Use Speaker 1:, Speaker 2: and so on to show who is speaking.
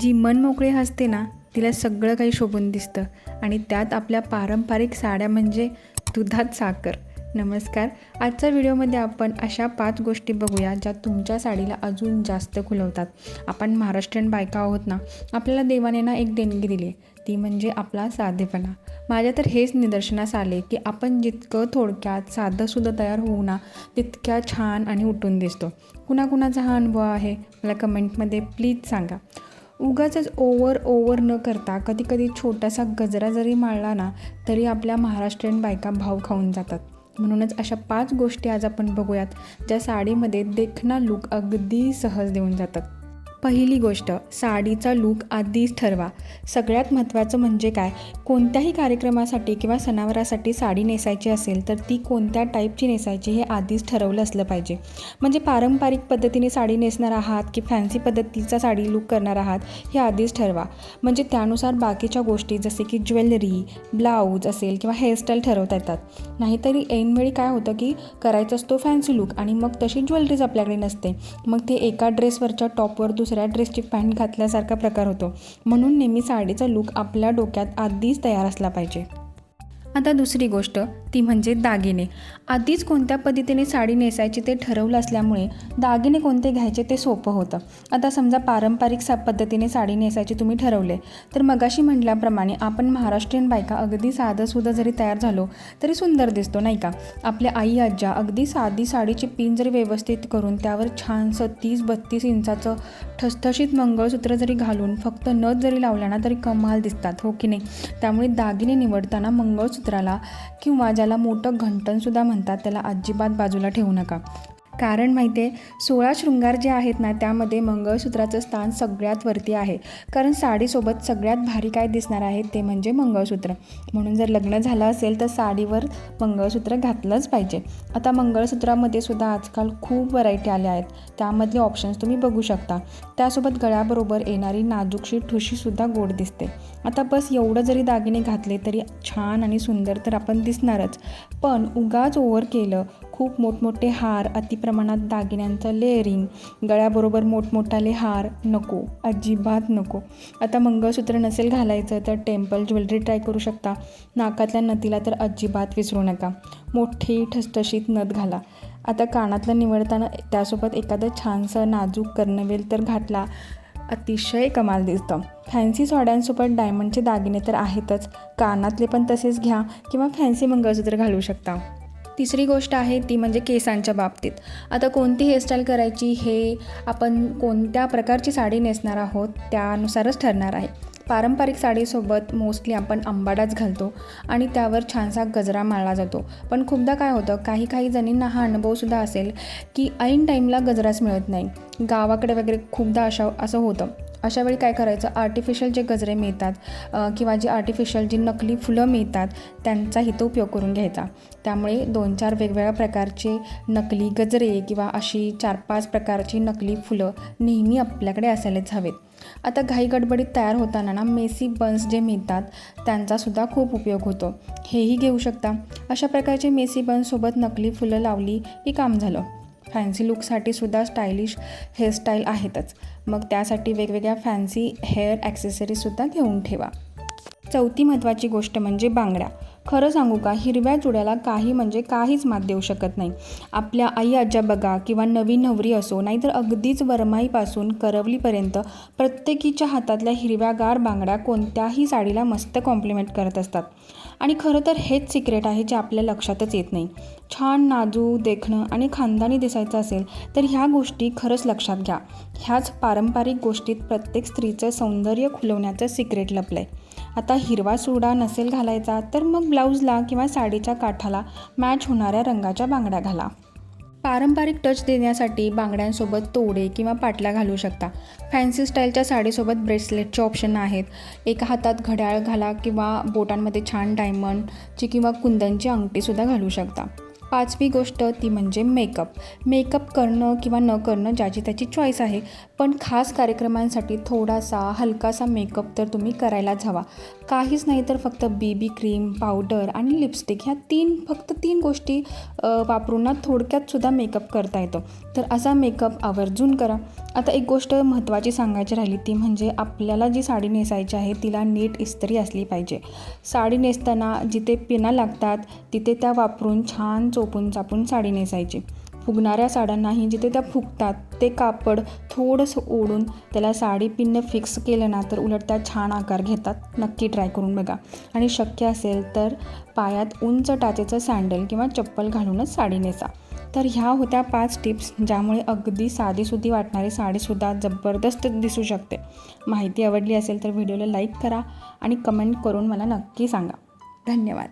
Speaker 1: जी मनमोकळे हसते ना तिला सगळं काही शोभून दिसतं. आणि त्यात आपल्या पारंपरिक साड्या म्हणजे दुधात साखर. नमस्कार. आजच्या व्हिडिओमध्ये आपण अशा पाच गोष्टी बघूया ज्या तुमच्या साडीला अजून जास्त खुलवतात. आपण महाराष्ट्रीयन बायका आहोत ना आपल्याला देवाने ना एक देणगी दिली आहे. ती म्हणजे आपला साधेपणा. माझ्या तर हेच निदर्शनास आले की आपण जितकं थोडक्यात साधंसुद्धा तयार होऊ ना तितक्या छान आणि उठून दिसतो. कुणाकुणाचा हा अनुभव आहे मला कमेंटमध्ये प्लीज सांगा. उगाच ओवर ओवर न करता कधी कधी छोटासा गजरा जरी माळला ना तरी आपल्या महाराष्ट्रीयन बायका भाव खाऊन जातात. म्हणूनच अशा पाच गोष्टी आज आपण बघूयात ज्या साडीमध्ये देखणा लूक अगदी सहज देऊन जातात. पहिली गोष्ट साडीचा लूक आधीच ठरवा. सगळ्यात महत्त्वाचं म्हणजे काय? कोणत्याही कार्यक्रमासाठी किंवा सणावारासाठी साडी नेसायची असेल तर ती कोणत्या टाईपची नेसायची हे आधीच ठरवलं असलं पाहिजे. म्हणजे पारंपरिक पद्धतीने साडी नेसणार आहात की फॅन्सी पद्धतीचा साडी लूक करणार आहात हे आधीच ठरवा. म्हणजे त्यानुसार बाकीच्या गोष्टी जसे की ज्वेलरी ब्लाऊज असेल किंवा हेअरस्टाईल ठरवता येतात. नाहीतरी ऐनवेळी काय होतं की करायचा असतो फॅन्सी लूक आणि मग तशी ज्वेलरीज आपल्याकडे नसते. मग ते एका ड्रेसवरच्या टॉपवर दुसऱ्या ड्रेसची पॅन्ट घातल्यासारखा प्रकार होतो. म्हणून नेहमी साडीचा लूक आपल्या डोक्यात आधीच तयार असला पाहिजे. आता दुसरी गोष्ट ती म्हणजे दागिने. आधीच कोणत्या पद्धतीने साडी नेसायची ते ठरवलं असल्यामुळे दागिने कोणते घ्यायचे ते सोपं होतं. आता समजा पारंपरिक सा पद्धतीने साडी नेसायची तुम्ही ठरवले. तर मगाशी म्हटल्याप्रमाणे आपण महाराष्ट्रीयन बायका अगदी साधंसुद्धा जरी तयार झालो तरी सुंदर दिसतो नाही का? आपल्या आई आज्जा अगदी साधी साडीची पिन जरी व्यवस्थित करून त्यावर छानसं तीस बत्तीस इंचाचं ठसठशीत मंगळसूत्र जरी घालून फक्त नथ जरी लावल्या ना तरी कमाल दिसतात हो की नाही? त्यामुळे दागिने निवडताना सूत्राला किंवा ज्याला मोठं घंटणसुद्धा म्हणतात त्याला अजिबात बाजूला ठेवू नका. कारण माहिती आहे सोळा शृंगार जे आहेत ना त्यामध्ये मंगळसूत्राचं स्थान सगळ्यात वरती आहे. कारण साडीसोबत सगळ्यात भारी काय दिसणार आहे ते म्हणजे मंगळसूत्र. म्हणून जर लग्न झालं असेल तर साडीवर मंगळसूत्र घातलंच पाहिजे. आता मंगळसूत्रामध्ये सुद्धा आजकाल खूप व्हरायटी आल्या आहेत. त्यामधले ऑप्शन्स तुम्ही बघू शकता. त्यासोबत गळ्याबरोबर येणारी नाजूकशी ठुशीसुद्धा गोड दिसते. आता बस एवढं जरी दागिने घातले तरी छान आणि सुंदर तर आपण दिसणारच. पण उगाच ओव्हर केलं खूप मोठमोठे हार अतिप्रमाणात दागिन्यांचं लेअरिंग गळ्याबरोबर मोठमोठाले हार नको अजिबात नको. आता मंगळसूत्र नसेल घालायचं तर टेम्पल ज्वेलरी ट्राय करू शकता. नाकातल्या नथीला तर अजिबात विसरू नका. मोठी ठसठशीत नथ घाला. आता कानातलं निवडताना त्यासोबत एखादं छानसं नाजूक कर्णवेल तर घातला. अतिशय कमाल दिसतं. फॅन्सी साड्यांसोबत डायमंडचे दागिने तर आहेतच. कानातले पण तसेच घ्या किंवा फॅन्सी मंगळसूत्र घालू शकता. तिसरी गोष्ट आहे ती म्हणजे केसांच्या बाबतीत. आता कोणती हेअरस्टाईल करायची हे आपण कोणत्या प्रकारची साडी नेसणार आहोत त्यानुसारच ठरणार आहे. पारंपरिक साडीसोबत मोस्टली आपण आंबाडाच घालतो आणि त्यावर छानसा गजरा माळला जातो. पण खूपदा काय होतं काही काही जणींना हा अनुभवसुद्धा असेल की ऐन टाईमला गजराच मिळत नाही. गावाकडे वगैरे खूपदा अशा असं होतं. अशा वेळी काय करायचं? आर्टिफिशियल जे गजरे मिळतात किंवा जी आर्टिफिशियल जी नकली फुलं मिळतात त्यांचा हित उपयोग करून घ्यायचा. त्यामुळे दोन चार वेगवेगळ्या प्रकारचे नकली गजरे किंवा अशी चार पाच प्रकारची नकली फुलं नेहमी आपल्याकडे असायलाच हवेत. आता घाई गडबडीत तयार होताना ना मेसी बन्स जे मिळतात त्यांचासुद्धा खूप उपयोग होतो. हेही घेऊ शकता. अशा प्रकारचे मेसी बन्ससोबत नकली फुलं लावली की काम झालं. फॅन्सी लुकसाठी सुद्धा स्टायलिश हेअरस्टाईल आहेतच. मग त्यासाठी वेगवेगळ्या फॅन्सी हेअर ॲक्सेसरीजसुद्धा घेऊन ठेवा. चौथी महत्त्वाची गोष्ट म्हणजे बांगड्या. खरं सांगू का हिरव्या चुड्याला काही म्हणजे काहीच मात देऊ शकत नाही. आपल्या आई आज्या बघा किंवा नवीन नवरी असो नाहीतर अगदीच वरमाईपासून करवलीपर्यंत प्रत्येकीच्या हातातल्या हिरव्यागार बांगड्या कोणत्याही साडीला मस्त कॉम्प्लिमेंट करत असतात. आणि खरं तर हेच सिक्रेट आहे जे आपल्या लक्षातच येत नाही. छान नाजूक देखणं आणि खानदानी दिसायचं असेल तर ह्या गोष्टी खरंच लक्षात घ्या. ह्याच पारंपरिक गोष्टीत प्रत्येक स्त्रीचं सौंदर्य खुलवण्याचं सिक्रेट लपलं आहे आता हिरवा सुडा नसेल घालायचा तर मग ब्लाऊजला किंवा साडीच्या काठाला मॅच होणाऱ्या रंगाच्या बांगड्या घाला. पारंपरिक टच देण्यासाठी बांगड्यांसोबत तोडे किंवा पाटल्या घालू शकता. फॅन्सी स्टाईलच्या साडीसोबत ब्रेसलेटचे ऑप्शन आहेत. एका हातात घड्याळ घाला किंवा बोटांमध्ये छान डायमंडची किंवा कुंदनची अंगठीसुद्धा घालू शकता. पाचवी गोष्ट ती म्हणजे मेकअप मेकअप करणं किंवा न करणं ज्याची त्याची चॉईस आहे. पण खास कार्यक्रमांसाठी थोडासा हलकासा मेकअप तर तुम्ही करायलाच हवा. काहीच नाही तर फक्त बेबी क्रीम पावडर आणि लिपस्टिक ह्या तीन फक्त तीन गोष्टी वापरून ना थोडक्यातसुद्धा मेकअप करता येतो. तर असा मेकअप आवर्जून करा. आता एक गोष्ट महत्त्वाची सांगायची राहिली ती म्हणजे आपल्याला जी साडी नेसायची आहे तिला नीट इस्त्री असली पाहिजे. साडी नेसताना जिथे पिना लागतात तिथे त्या वापरून छान चोपून चापून साडी नेसायची. फुगणाऱ्या साड्यांनाही जिथे त्या फुगतात ते कापड थोडंसं ओढून त्याला साडी पिन्न फिक्स केलं ना तर उलट त्या छान आकार घेतात. नक्की ट्राय करून बघा. आणि शक्य असेल तर पायात उंच टाचेचं सँडल किंवा चप्पल घालूनच साडी नेसा. तर ह्या होत्या पाच टिप्स ज्यामुळे अगदी साधीसुधी वाटणारी साडीसुद्धा जबरदस्त दिसू शकते. माहिती आवडली असेल तर व्हिडिओला लाईक करा आणि कमेंट करून मला नक्की सांगा. धन्यवाद.